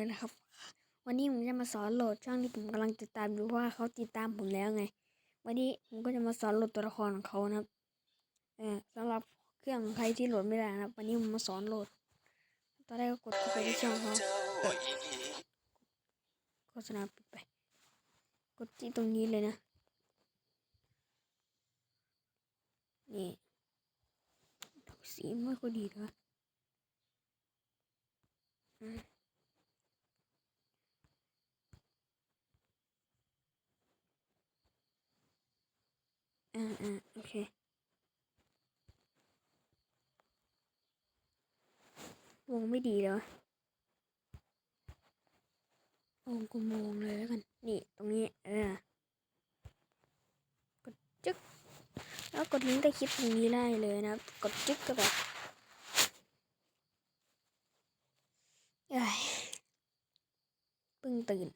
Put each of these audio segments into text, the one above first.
เลยนะครับ วันนี้ผมจะมาสอนโหลดช่องที่ผมกำลังติดตามอยู่ว่าเขาติดตามผมแล้วไง วันนี้ผมก็จะมาสอนโหลดตัวละครของเขานะครับเออสำหรับเครื่องใครที่โหลดไม่ได้นะครับ วันนี้ผมมาสอนโหลด ตอนแรกก็กดเข้าไปที่ช่องเขาเปิดโฆษณาปิดไป กดที่ตรงนี้เลยนะ นี่สีไม่ค่อยดีเลย อ่าอ่าโอเค วงไม่ดีเลยววงกูมองเลยแล้วกัน นี่ ตรงนี้ เออกดจึ๊ก แล้วกดลิงก์ใต้คลิปตรงนี้ได้เลยนะครับ กดจึ๊กก็แบบเอ้ยเพิ่งตื่น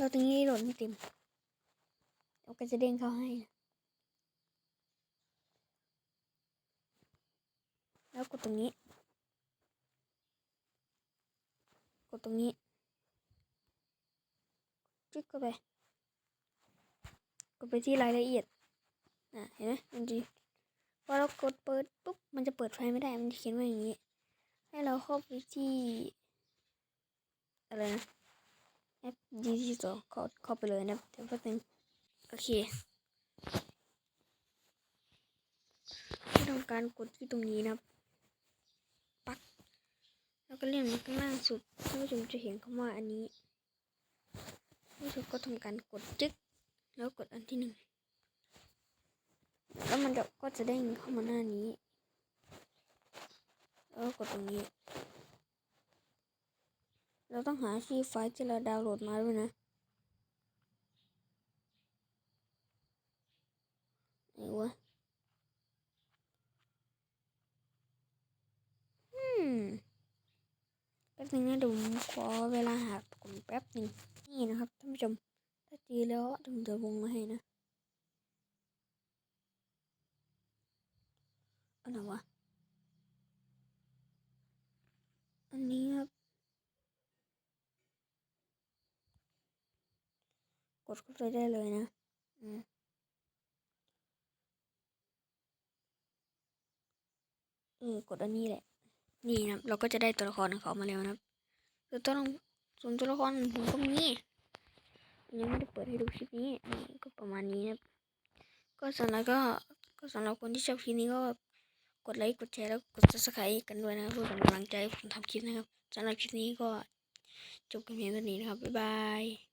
เราตรงนี้หลดไม่เต็มเราก็จะเด้งเข้าให้นะแล้วกดตรงนี้ กดตรงนี้จึ๊กเข้าไป กดไปที่รายละเอียดอะเห็นไหมมันจะพอเรากดเปิดปุ๊บมันจะเปิดไฟไม่ได้ มันจะเขียนว่าอย่างนี้ ให้เราเข้าไปที่อะไรนะ แอปดีที่สองเข้าเข้าไปเลยนะเดี๋ยวแป๊บนึงโอเคไม่ต้องการกดที่ตรงนี้นะครับปักแล้วก็เลื่อนมาข้างล่างสุดท่านผู้ชมจะเห็นคำว่าอันนี้ท่านผู้ชมก็ทำการกดจึ๊กแล้วกดอันที่หนึ่งแล้วมันจะก็จะได้เข้ามาหน้านี้แล้วกดตรงนี้ เราต้องหาที่ไฟล์ที่เราดาวน์โหลดมาด้วยนะไหนวะอืมแป๊บนึงนะเดี๋ยวผมขอเวลาหาผมแป๊บหนึ่งนี่นะครับท่านผู้ชม ถ้าจีแล้วถึงจะวงมาให้นะอันไหนวะ อันนี้ครับ ก ดเข้าไปได้เลยนะอืมเออกดอันนี้แหละ นี่นะเราก็จะได้ตัวละครของเขามาแล้วนะครับคือตัวละส่วนตัวละครผมก็มียังไม่ได้เปิดให้ดูคลิปนี้นี่ก็ประมาณนี้นะก็สำหรับก็ก็สำหรับคนที่ชอบคลิปนี้ก็กดไลค์กดแชร์แล้วกด subscribe กันด้วยนะครับเพื่อเป็นกำลังใจผมทำคลิปนะครับสำหรับคลิปนี้ก็จบกันเพียงเท่านี้นะครับบ๊ายบาย